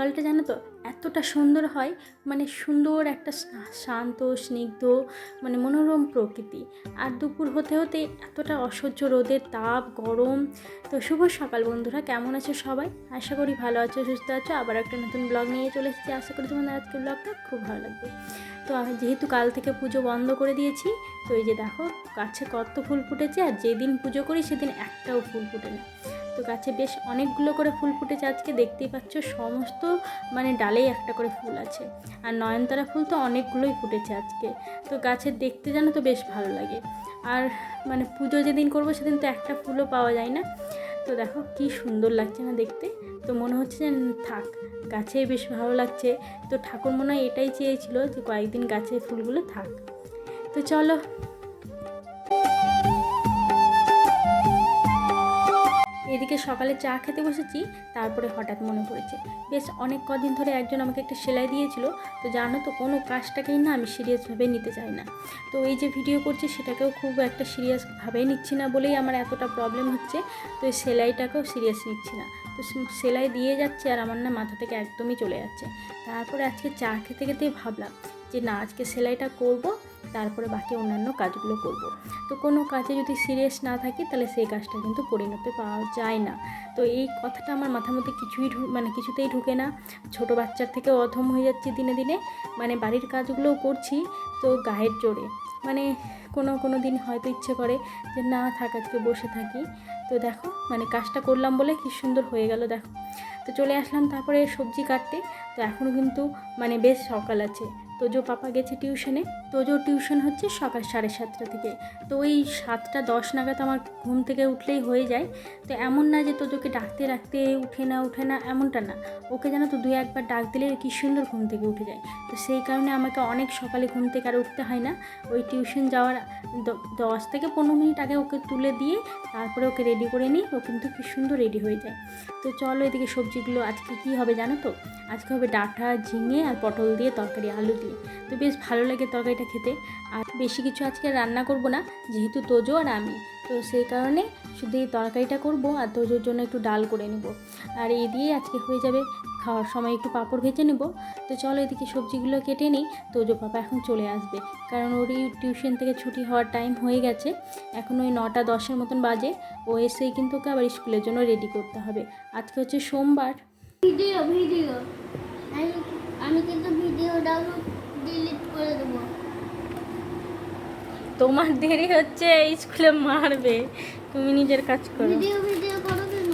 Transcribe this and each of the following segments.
সকালটা জানো তো এতটা সুন্দর হয় মানে সুন্দর একটা শান্ত, স্নিগ্ধ মানে মনোরম প্রকৃতি। আর দুপুর হতে হতে এতটা অসহ্য রোদের তাপ, গরম। তো শুভ সকাল বন্ধুরা, কেমন আছো সবাই? আশা করি ভালো আছো, সুস্থ আছো। আবার একটা নতুন ব্লগ নিয়ে চলে এসেছি। আশা করি তোমাদের আজকের ব্লগটা খুব ভালো লাগবে। তো আমি যেহেতু কাল থেকে পুজো বন্ধ করে দিয়েছি, তো এই যে দেখো, গাছে কত ফুল ফুটেছে, আর যেদিন পুজো করি, সেদিন একটাও ফুল ফুটে না তো গাছে বেশ অনেকগুলো করে ফুল ফুটেছে আজকে, দেখতেই পাচ্ছ সমস্ত মানে ডালেই একটা করে ফুল আছে। আর নয়নতারা ফুল তো অনেকগুলোই ফুটেছে আজকে। তো গাছের দেখতে জানো তো বেশ ভালো লাগে। আর মানে পুজো যেদিন করব সেদিন তো একটা ফুলও পাওয়া যায় না। তো দেখো কি সুন্দর লাগছে না দেখতে। তো মনে হচ্ছে যে থাক গাছেই বেশ ভালো লাগছে। তো ঠাকুর মনে হয় এটাই চেয়েছিল যে কয়েকদিন গাছে ফুলগুলো থাক। তো চলো। এদিকে সকালে চা খেতে বসেছি, তারপরে হঠাৎ মনে পড়েছে, বেশ অনেক কদিন ধরে একজন আমাকে একটা সেলাই দিয়েছিল, তো জানো তো কোনো কাজটাকেই না আমি সিরিয়াসভাবে নিতে চাই না। তো এই যে ভিডিও করছি সেটাকেও খুব একটা সিরিয়াসভাবেই নিচ্ছি না বলেই আমার এতটা প্রবলেম হচ্ছে, তো এই সেলাইটাকেও সিরিয়াস নিচ্ছি না। তো সেলাই দিয়ে যাচ্ছে আর আমার না মাথা থেকে একদমই চলে যাচ্ছে। তারপরে আজকে চা খেতে খেতে ভাবলাম যে না, আজকে সেলাইটা করব তারপরে বাকি অন্যান্য কাজগুলো করব। তো কোনো কাজে যদি সিরিয়াস না থাকি, তাহলে সেই কাজটা কিন্তু পরিণতি পাওয়া যায় না। তো এই কথাটা আমার মাথার মধ্যে কিছুই মানে কিছুতেই ঢুকে না। ছোট বাচ্চার থেকে অধম হয়ে যাচ্ছে দিনে দিনে। মানে বাড়ির কাজগুলোও করছি, তো গায়ের জোরে। মানে কোনো কোনো দিন হয়তো ইচ্ছে করে যে না থাক, আজকে বসে থাকি। তো দেখো মানে কাজটা করলাম বলে কি সুন্দর হয়ে গেল, দেখো। তো চলে আসলাম তারপরে সবজি কাটতে। তো এখনও কিন্তু মানে বেশ সকাল আছে। তোজো পাপা গেছে টিউশনে তোজো টিউশন হচ্ছে সকাল সাড়ে সাতটা থেকে। তো ওই সাতটা দশ নাগাদ আমার ঘুম থেকে উঠলেই হয়ে যায়। তো এমন না যে তোজোকে ডাকতে রাখতে উঠে না উঠে না, এমনটা না। ওকে যেন তো দু একবার ডাক দিলে কি সুন্দর ঘুম থেকে উঠে যায়। তো সেই কারণে আমাকে অনেক সকালে ঘুম থেকে আর উঠতে হয় না। ওই টিউশন যাওয়ার দশ থেকে পনেরো মিনিট আগে ওকে তুলে দিয়ে তারপরে ওকে রেডি করে নিই, ও কিন্তু কি সুন্দর রেডি হয়ে যায়। তো চলো এদিকে সবজিগুলো আজকে কি হবে জানো তো? আজকে হবে ডাঁটা, ঝিঙে আর পটল দিয়ে তরকারি, আলু দিয়ে। তো বেশ ভালো লাগে তরকারিটা খেতে। আর বেশি কিছু আজকে রান্না করব না, যেহেতু তোজো আর আমি। তো সেই কারণে শুধু এই তরকারিটা করব আর তোজোর জন্য একটু ডাল করে নেব। আর এই দিয়ে আজকে হয়ে যাবে খাওয়ার সময় একটু পাঁপড় ভেজে নেব। তো চলো এদিকে সবজিগুলো কেটে নিই, তোজো পাপা এখন চলে আসবে। কারণ ওর এই টিউশন থেকে ছুটি হওয়ার টাইম হয়ে গেছে। এখন ওই নটা দশের মতন বাজে। ও এসেই কিন্তু ওকে আবার স্কুলের জন্য রেডি করতে হবে। আজকে হচ্ছে সোমবার। Video video. আমি কিন্তু ভিডিও ডাউনলোড ডিলিট করে দেবো তোমার দেরি হচ্ছে স্কুলে মারবে। তুমি নিজের কাজ করো। ভিডিও ভিডিও করো কেন?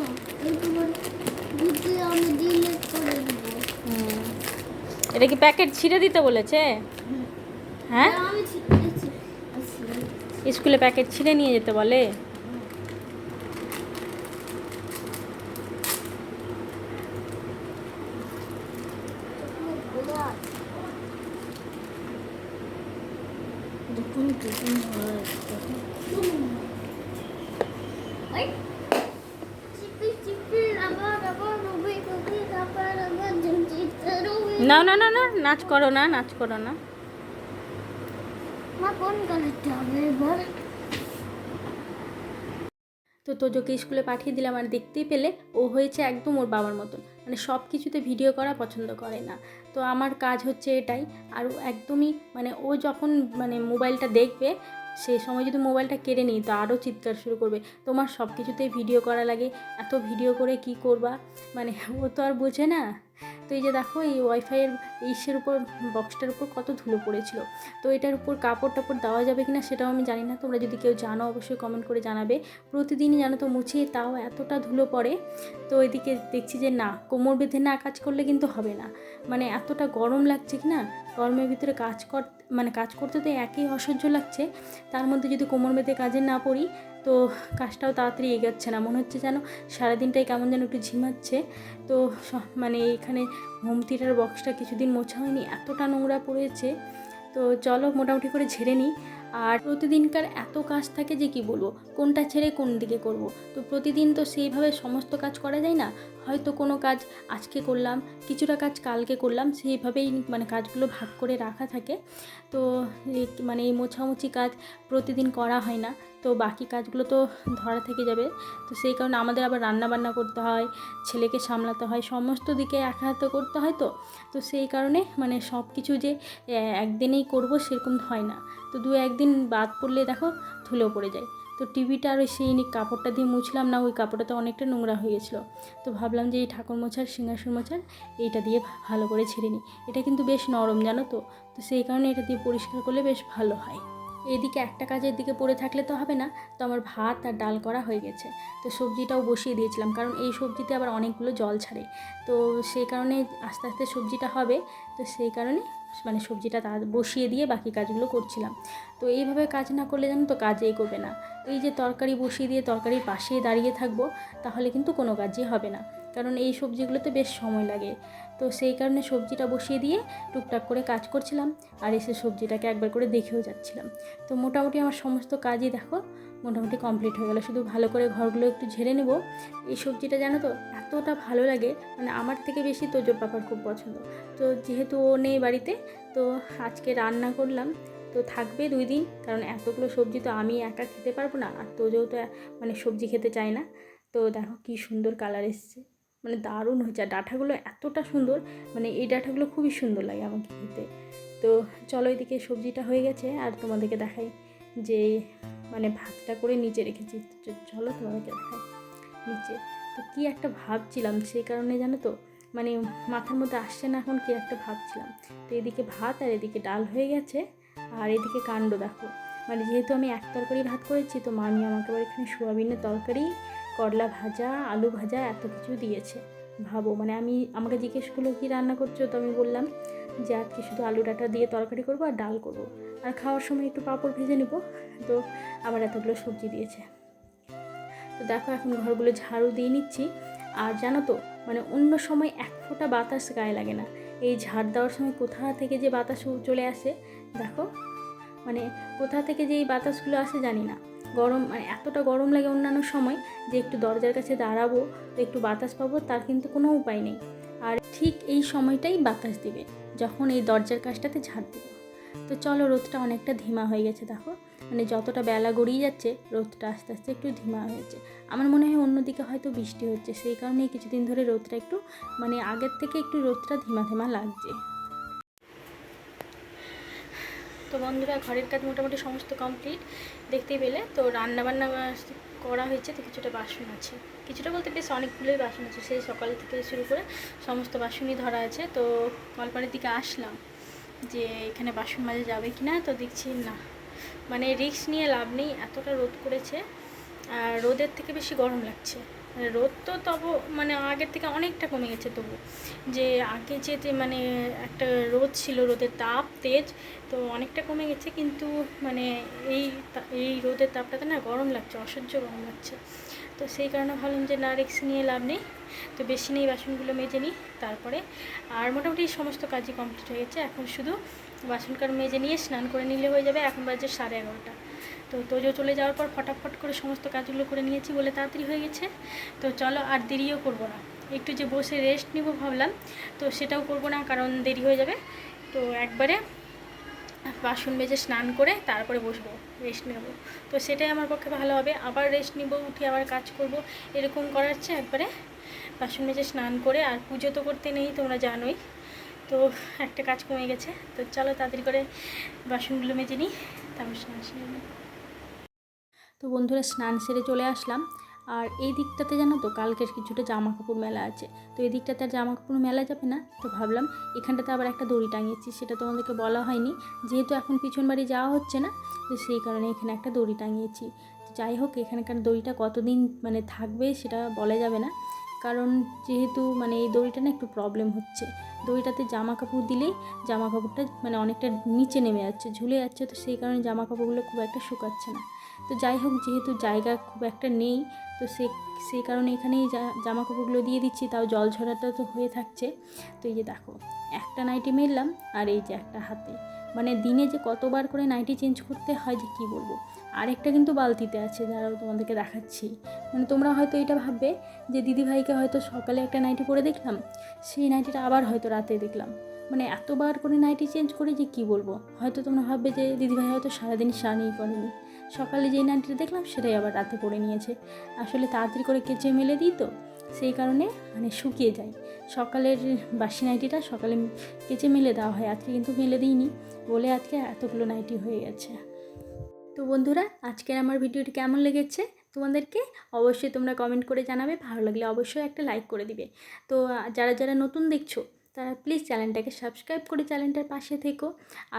আমি ডিলিট করে এটা কি প্যাকেট ছিঁড়ে দিতে বলেছে? হ্যাঁ। স্কুলে প্যাকেট ছিঁড়ে নিয়ে যেতে বলে যখন টিফিন হয় তখন ওই চিপি চিপি আবার আবার রবি রবি আবার আবার ঝুঁচিতে রবি না না না না নাচ করো না নাচ করো না। তো তোজোকে স্কুলে পাঠিয়ে দিলাম আর দেখতেই পেলে ও হয়েছে একদম ওর বাবার মতন। মানে সব কিছুতে ভিডিও করা পছন্দ করে না। তো আমার কাজ হচ্ছে এটাই। আর একদমই মানে ও যখন মানে মোবাইলটা দেখবে সেই সময় যদি মোবাইলটা কেড়ে নিই, তো আরও চিৎকার শুরু করবে। তোমার সব কিছুতেই ভিডিও করা লাগে। এত ভিডিও করে কি করবা? মানে ও তো আর বোঝে না। তো এই যে দেখো, এই ওয়াইফাইয়ের ইসের উপর বক্সটার উপর কত ধুলো পড়েছিল। তো এটার উপর কাপড় টাপড় দেওয়া যাবে কি না সেটাও আমি জানি না। তোমরা যদি কেউ জানো, অবশ্যই কমেন্ট করে জানাবে। প্রতিদিনই জানো তো মুছিয়ে তাও এতটা ধুলো পড়ে। তো এদিকে দেখছি যে না, কোমর বেঁধে না কাজ করলে কিন্তু হবে না। মানে এতটা গরম লাগছে কি না? গরমের ভিতরে কাজ কর মানে কাজ করতে তো একই অসহ্য লাগছে। তার মধ্যে যদি কোমর বেঁধে কাজে না পড়ি, তো কাজটাও তাড়াতাড়ি এগাচ্ছে না। মনে হচ্ছে যেন সারাদিনটাই কেমন যেন একটু ঝিমাচ্ছে। তো মানে এখানে হোম থিয়েটার বক্সটা কিছুদিন মোছা হয়নি, এতটা নোংরা পড়েছে। তো চলো মোটামুটি করে ঝেড়ে নিই। আর প্রতিদিনকার এত কাজ থাকে যে কি বলব? কোনটা ছেড়ে কোন দিকে করব? তো প্রতিদিন তো সেইভাবে সমস্ত কাজ করা যায় না? হয়তো কোনো কাজ আজকে করলাম, কিছুটা কাজ কালকে করলাম, সেইভাবেই মানে কাজগুলো ভাগ করে রাখা থাকে। তো মানে এই মোছামুছি কাজ প্রতিদিন করা হয় না, তো বাকি কাজগুলো তো ধরা থেকে যাবে। তো সেই কারণে আমাদের আবার রান্না বান্না করতে হয়, ছেলেকে সামলাতে হয়, সমস্ত দিকে একা হাতে করতে হয় তো। তো সেই কারণে মানে সব কিছু যে একদিনেই করব সেরকম হয় না। তো দু একদিন বাদ পড়লে দেখো ধুলো পড়ে যায়। তো টিভিটা আর ওই সেই কাপড়টা দিয়ে মুছলাম না, ওই কাপড়টা তো অনেকটা নোংরা হয়ে গেছিল। তো ভাবলাম যে এই ঠাকুর মোছার সিংহাসন মোছার এইটা দিয়ে ভালো করে ছেড়ে নিই। এটা কিন্তু বেশ নরম, জানো তো? তো সেই কারণে এটা দিয়ে পরিষ্কার করলে বেশ ভালো হয়। এদিকে একটা কাজের দিকে পড়ে থাকলে তো হবে না, তো আমার ভাত আর ডাল করা হয়ে গেছে। তো সবজিটাও বসিয়ে দিয়েছিলাম, কারণ এই সবজিতে আবার অনেকগুলো জল ছাড়ে। তো সেই কারণে আস্তে আস্তে সবজিটা হবে, তো সেই কারণে মানে সবজিটা তা বসিয়ে দিয়ে বাকি কাজগুলো করছিলাম। তো এইভাবে কাজ না করলে জানো তো কাজেই করবে না। এই যে তরকারি বসিয়ে দিয়ে তরকারির পাশেই দাঁড়িয়ে থাকব, তাহলে কিন্তু কোনো কাজই হবে না। কারণ এই সবজিগুলোতে বেশ সময় লাগে। তো সেই কারণে সবজিটা বসিয়ে দিয়ে টুকটাক করে কাজ করছিলাম। আর এসে সবজিটাকে একবার করে দেখেও যাচ্ছিলাম। তো মোটামুটি আমার সমস্ত কাজই দেখো মোটামুটি কমপ্লিট হয়ে গেলো। শুধু ভালো করে ঘরগুলো একটু ঝেড়ে নেব। এই সবজিটা জানো তো, এতটা ভালো লাগে মানে আমার থেকে বেশি তোজোর পাপার খুব পছন্দ। তো যেহেতু ও নেই বাড়িতে, তো আজকে রান্না করলাম। তো থাকবে দুই দিন, কারণ এতগুলো সবজি তো আমি একা খেতে পারব না, আর তোজোও তো মানে সবজি খেতে চায় না। তো দেখো কি সুন্দর কালার এসছে। মানে দারুণ হয়েছে, আর ডাঁটাগুলো এতটা সুন্দর মানে এই ডাঁটাগুলো খুবই সুন্দর লাগে আমাকে খেতে। তো চলো এদিকে সবজিটা হয়ে গেছে, আর তোমাদেরকে দেখাই। যে মানে ভাতটা করে নিচে রেখেছি। চলো তোমাদেরকে দেখাই নিচে। তো কী একটা ভাবছিলাম সেই কারণে জানো তো? মানে মাথার মধ্যে আসছে না এখন কী একটা ভাবছিলাম তো এদিকে ভাত আর এদিকে ডাল হয়ে গেছে আর এদিকে কাণ্ড দেখো। মানে যেহেতু আমি এক তরকারি ভাত করেছি, তো মামি আমাকে আবার এখানে সোয়াবিনের তরকারি, করলা ভাজা, আলু ভাজা এত কিছু দিয়েছে। ভাবো মানে আমি আমাকে জিজ্ঞেস করল, কী রান্না করছ? তো আমি বললাম যে আজকে শুধু আলু ডাটা দিয়ে তরকারি করব আর ডাল করব। আর খাওয়ার সময় একটু পাঁপড় ভেজে নেব। তো আবার এতগুলো সবজি দিয়েছে। তো দেখো এখন ঘরগুলো ঝাড়ু দিয়ে নিচ্ছি। আর জানো তো মানে অন্য সময় এক ফোঁটা বাতাস গায়ে লাগে না। এই ঝাড় দেওয়ার সময় কোথা থেকে যে বাতাস চলে আসে, দেখো? মানে কোথা থেকে যে এই বাতাসগুলো আসে জানি না। গরম মানে এতটা গরম লাগে অন্যান্য সময় যে একটু দরজার কাছে দাঁড়াবো, একটু বাতাস পাবো, তার কিন্তু কোনো উপায় নেই। আর ঠিক এই সময়টাই বাতাস দিবে। যখন এই দরজার কাজটাতে ঝাঁট দেবো। তো চলো রোদটা অনেকটা ধিমা হয়ে গেছে, দেখো। মানে যতটা বেলা গড়িয়ে যাচ্ছে, রোদটা আস্তে আস্তে একটু ধিমা হয়েছে। আমার মনে হয় অন্যদিকে হয়তো বৃষ্টি হচ্ছে, সেই কারণেই কিছুদিন ধরে রোদটা একটু মানে আগের থেকে একটু রোদটা ধিমা ধিমা লাগছে। তো বন্ধুরা, ঘরের কাজ মোটামুটি সমস্ত কমপ্লিট দেখতেই পেলে, তো রান্না বান্না করা হয়েছে, তো কিছুটা বাসন আছে। কিছুটা বলতে বেশ অনেকগুলোই বাসন আছে, সেই সকাল থেকে শুরু করে সমস্ত বাসনই ধরা আছে। তো কলপাড়ের দিকে আসলাম যে এখানে বাসন মাজা যাবে কি না তো দেখছি না। মানে রিস্ক নিয়ে লাভ নেই, এতটা রোদ করেছে, আর রোদের থেকে বেশি গরম লাগছে। রোদ তো তবু মানে আগের থেকে অনেকটা কমে গেছে তবু। যে আগে যে মানে একটা রোদ ছিল, রোদের তাপ, তেজ, তো অনেকটা কমে গেছে কিন্তু মানে এই এই রোদের তাপটাতে না গরম লাগছে, অসহ্য গরম লাগছে। তো সেই কারণে ভাবলাম যে না রিক্স নিয়ে লাভ নেই। তো বেশি নেই বাসনগুলো মেজে নিই, তারপরে আর মোটামুটি সমস্ত কাজই কমপ্লিট হয়ে গেছে। এখন শুধু বাসনকার মেজে নিয়ে স্নান করে নিলে হয়ে যাবে, এখন বাজে সাড়ে এগারোটা। তো তোজো চলে যাওয়ার পর ফটাফট করে সমস্ত কাজগুলো করে নিয়েছি বলে তাড়াতাড়ি হয়ে গেছে। তো চলো আর দেরিও করব না। একটু যে বসে রেস্ট নিব ভাবলাম, তো সেটাও করব না কারণ দেরি হয়ে যাবে। তো একবারে বাসন মেজে স্নান করে তারপরে বসবো রেস্ট নেব। তো সেটাই আমার পক্ষে ভালো হবে। আবার রেস্ট নিব, উঠে আবার কাজ করব। এরকম করার চেয়ে একবারে বাসন মেজে স্নান করে আর পুজো তো করতে নেই তোমরা জানোই। তো একটা কাজ কমে গেছে। তো চলো তাড়াতাড়ি করে বাসনগুলো মেজে নিই, তারপর স্নান তো বন্ধুরা স্নান সেরে চলে আসলাম। আর এই দিকটাতে জানো তো কালকের কিছুটা জামা কাপড় মেলা আছে। তো এই দিকটাতে আর জামা কাপড় মেলা যাবে না, তো ভাবলাম এখানটাতে আবার একটা দড়ি টাঙিয়েছি, সেটা তোমাদেরকে বলা হয়নি। যেহেতু এখন পিছন বাড়ি যাওয়া হচ্ছে না, তো সেই কারণে এখানে একটা দড়ি টাঙিয়েছি। তো যাই হোক, এখানকার দড়িটা কতদিন মানে থাকবে সেটা বলা যাবে না। কারণ যেহেতু মানে এই দড়িটা না একটু প্রবলেম হচ্ছে। দড়িটাতে জামা কাপড় দিলেই জামা কাপড়টা মানে অনেকটা নিচে নেমে যাচ্ছে, ঝুলে যাচ্ছে, তো সেই কারণে জামা কাপড়গুলো খুব একটা শুকাচ্ছে না। তো যাই হোক, যেহেতু জায়গা খুব একটা নেই, তো সে সেই কারণে এখানেই জামা কাপড়গুলো দিয়ে দিচ্ছি, তাও জল ঝরাটা তো হয়ে থাকছে। তো এই যে দেখো, একটা নাইটি মেরলাম আর এই যে একটা হাতে। মানে দিনে যে কতবার করে নাইটি চেঞ্জ করতে হয় যে কী বলব? আরেকটা কিন্তু বালতিতে আছে যারা তোমাদেরকে দেখাচ্ছি। মানে তোমরা হয়তো এটা ভাববে যে দিদিভাইকে হয়তো সকালে একটা নাইটি পরে দেখলাম, সেই নাইটিটা আবার হয়তো রাতে দেখলাম। মানে এতবার করে নাইটি চেঞ্জ করে যে কী বলব? হয়তো তোমরা ভাববে যে দিদিভাই হয়তো সারাদিন স্নানই করেনি। সকালে যেই নাইটিটা দেখলাম সেটাই আবার রাতে পরে নিয়েছে। আসলে তাড়াতাড়ি করে কেচে মেলে দিই তো, সেই কারণে মানে শুকিয়ে যায়। সকালের বাসি নাইটিটা সকালে কেচে মেলে দেওয়া হয়, আজকে কিন্তু মেলে দিইনি। বলে আজকে এতগুলো নাইটি হয়ে গেছে। তো বন্ধুরা, আজকের আমার ভিডিওটি কেমন লেগেছে তোমাদেরকে অবশ্যই তোমরা কমেন্ট করে জানাবে। ভালো লাগলে অবশ্যই একটা লাইক করে দিবে। তো যারা যারা নতুন দেখছ তারা প্লিজ চ্যানেলটাকে সাবস্ক্রাইব করে চ্যানেলটার পাশে থেকো।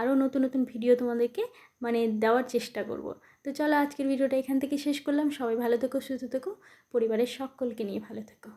আরও নতুন নতুন ভিডিও তোমাদেরকে মানে দেওয়ার চেষ্টা করব। তো চলো আজকের ভিডিওটা এখান থেকে শেষ করলাম। সবাই ভালো থেকো, সুস্থ থেকো। পরিবারের সকলকে নিয়ে ভালো থেকো।